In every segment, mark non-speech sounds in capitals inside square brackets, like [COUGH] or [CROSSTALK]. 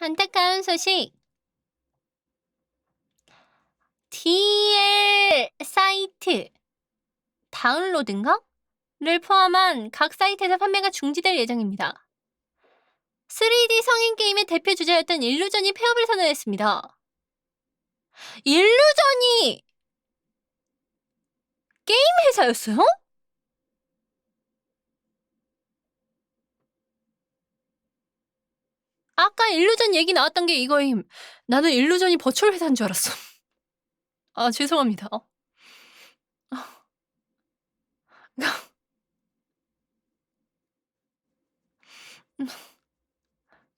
안타까운 소식. DL 사이트 다운로드인가? 를 포함한 각 사이트에서 판매가 중지될 예정입니다. 3D 성인 게임의 대표 주자였던 일루전이 폐업을 선언했습니다. 일루전이 게임 회사였어요? 아까 일루전 얘기 나왔던 게 이거임. 나는 일루전이 버추얼 회사인 줄 알았어. 아, 죄송합니다. 어. [LAUGHS]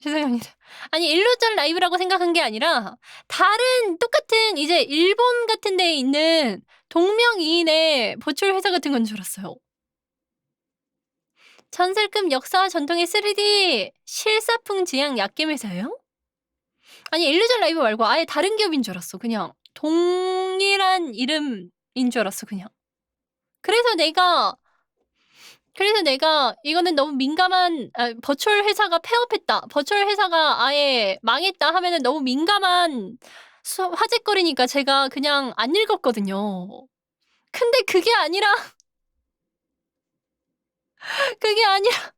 죄송합니다. 아니 일루전 라이브라고 생각한 게 아니라 다른 똑같은 이제 일본 같은 데에 있는 동명이인의 버추얼 회사 같은 건 줄 알았어요. 전설급 역사와 전통의 3D 실사풍 지향 약겜 회사예요? 아니 일루전 라이브 말고 아예 다른 기업인 줄 알았어. 그냥 동일한 이름인 줄 알았어. 그냥. 그래서 내가 그래서 내가 이거는 너무 민감한 아, 버추얼 회사가 폐업했다. 버추얼 회사가 아예 망했다 하면은 너무 민감한 수, 화제거리니까 제가 그냥 안 읽었거든요. 근데 그게 아니라 그게 아니라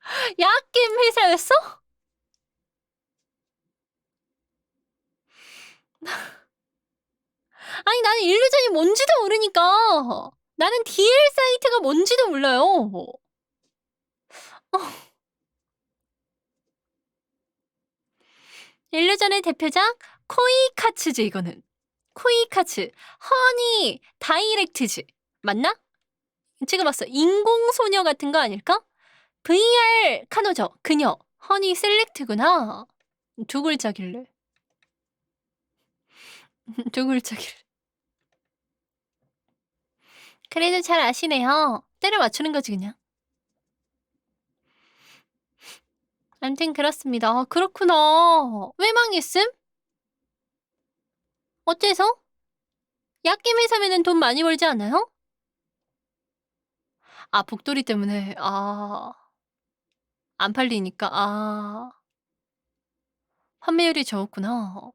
[LAUGHS] 약겜 회사였어? [LAUGHS] 아니 나는 일루전이 뭔지도 모르니까 나는 DL 사이트가 뭔지도 몰라요. 어. 일루전의 대표작 코이카츠즈 이거는 코이카츠 허니 다이렉트즈 맞나? 지금 봤어 인공소녀 같은 거 아닐까? VR 카노저 그녀 허니 셀렉트구나 두 글자길래 [LAUGHS] 두 글자길래 그래도 잘 아시네요. 때려 맞추는 거지 그냥. 암튼 그렇습니다. 아, 그렇구나. 왜 망했음? 어째서? 약겜 회사면은 돈 많이 벌지 않아요? 아 복돌이 때문에 아... 안 팔리니까 아... 판매율이 적었구나.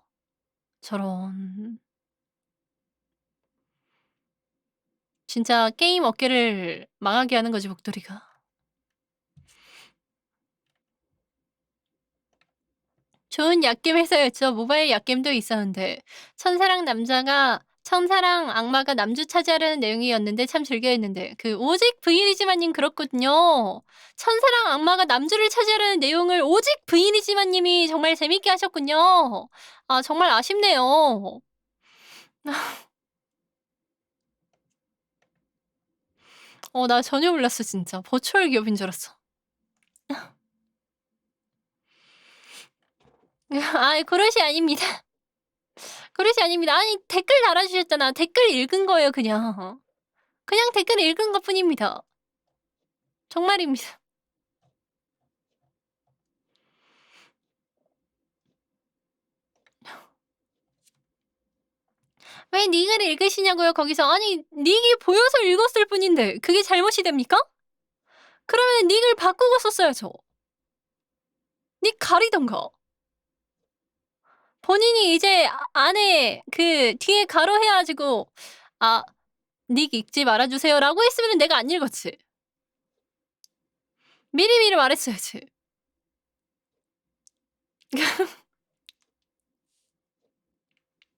저런... 진짜 게임 업계를 망하게 하는 거지 복돌이가. 좋은 약겜 회사였죠. 모바일 약겜도 있었는데 천사랑 남자가 천사랑 악마가 남주 차지하려는 내용이었는데 참 즐겨했는데 그 오직 부인이지만님 그렇거든요. 천사랑 악마가 남주를 차지하려는 내용을 오직 부인이지만님이 정말 재밌게 하셨군요. 아 정말 아쉽네요. [LAUGHS] 어, 나 전혀 몰랐어, 진짜. 버추얼 기업인 줄 알았어. [LAUGHS] 아이, 그릇이 아닙니다. 그릇이 아닙니다. 아니, 댓글 달아주셨잖아. 댓글 읽은 거예요, 그냥. 그냥 댓글 읽은 것 뿐입니다. 정말입니다. [LAUGHS] 왜 닉을 읽으시냐고요, 거기서. 아니, 닉이 보여서 읽었을 뿐인데 그게 잘못이 됩니까? 그러면 닉을 바꾸고 썼어야죠. 닉 가리던가. 본인이 이제 안에 그 뒤에 가로 해가지고 아, 닉 읽지 말아주세요 라고 했으면 내가 안 읽었지. 미리미리 말했어야지.